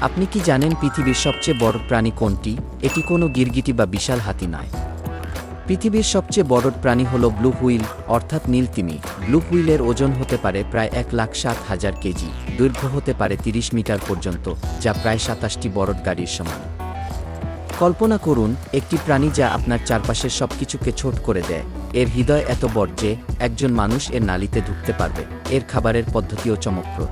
আপনি কি জানেন পৃথিবীর সবচেয়ে বড় প্রাণী কোনটি? এটি কোনো গিরগিটি বা বিশাল হাতি নয়। পৃথিবীর সবচেয়ে বড় প্রাণী হল ব্লু হুইল, অর্থাৎ নীলতিমি ব্লু হুইলের ওজন হতে পারে প্রায় এক লাখ সাত হাজার কেজি, দৈর্ঘ্য হতে পারে তিরিশ মিটার পর্যন্ত, যা প্রায় সাতাশটি বড় গাড়ির সমান। কল্পনা করুন, একটি প্রাণী যা আপনার চারপাশের সবকিছুকে ছোট করে দেয়। এর হৃদয় এত বড় যে, একজন মানুষ এর নালিতে ঢুকতে পারবে। এর খাবারের পদ্ধতিও চমকপ্রদ।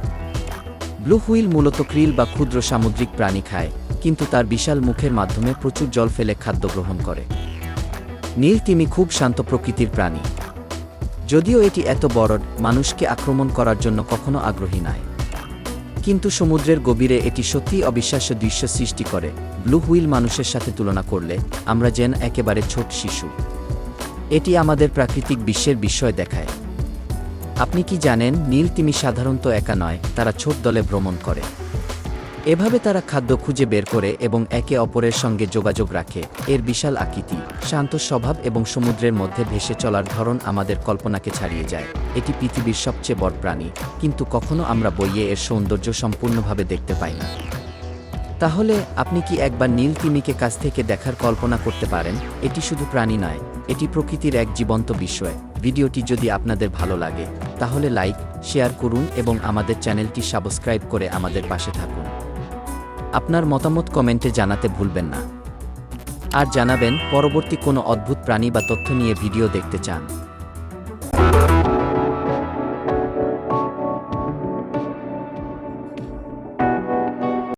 ব্লু হুইল মূলত ক্রিল বা ক্ষুদ্র সামুদ্রিক প্রাণী খায়, কিন্তু তার বিশাল মুখের মাধ্যমে প্রচুর জল ফেলে খাদ্য গ্রহণ করে। নীল তিমি খুব শান্ত প্রকৃতির প্রাণী। যদিও এটি এত বড়, মানুষকে আক্রমণ করার জন্য কখনো আগ্রহী নয়। কিন্তু সমুদ্রের গভীরে এটি সত্যিই অবিশ্বাস্য দৃশ্য সৃষ্টি করে। ব্লু হুইল মানুষের সাথে তুলনা করলে, আমরা যেন একেবারে ছোট শিশু। এটি আমাদের প্রাকৃতিক বিশ্বের বিস্ময় দেখায়। আপনি কি জানেন, নীল তিমি সাধারণত একা নয়, তারা ছোট দলে ভ্রমণ করে। এভাবে তারা খাদ্য খুঁজে বের করে এবং একে অপরের সঙ্গে যোগাযোগ রাখে। এর বিশাল আকৃতি, শান্ত স্বভাব এবং সমুদ্রের মধ্যে ভেসে চলার ধরন আমাদের কল্পনাকে ছাড়িয়ে যায়। এটি পৃথিবীর সবচেয়ে বড় প্রাণী, কিন্তু কখনো আমরা বইয়ে এর সৌন্দর্য সম্পূর্ণভাবে দেখতে পাই না। তাহলে, আপনি কি একবার নীল তিমিকে কাছ থেকে দেখার কল্পনা করতে পারেন? এটি শুধু প্রাণী নয়, এটি প্রকৃতির এক জীবন্ত বিষয় ভিডিওটি যদি আপনাদের ভালো লাগে, তাহলে লাইক, শেয়ার করুন এবং আমাদের চ্যানেলটি সাবস্ক্রাইব করে আমাদের পাশে থাকুন। আপনার মতামত কমেন্টে জানাতে ভুলবেন না। আর জানাবেন, পরবর্তী কোনো অদ্ভুত প্রাণী বা তথ্য নিয়ে ভিডিও দেখতে চান।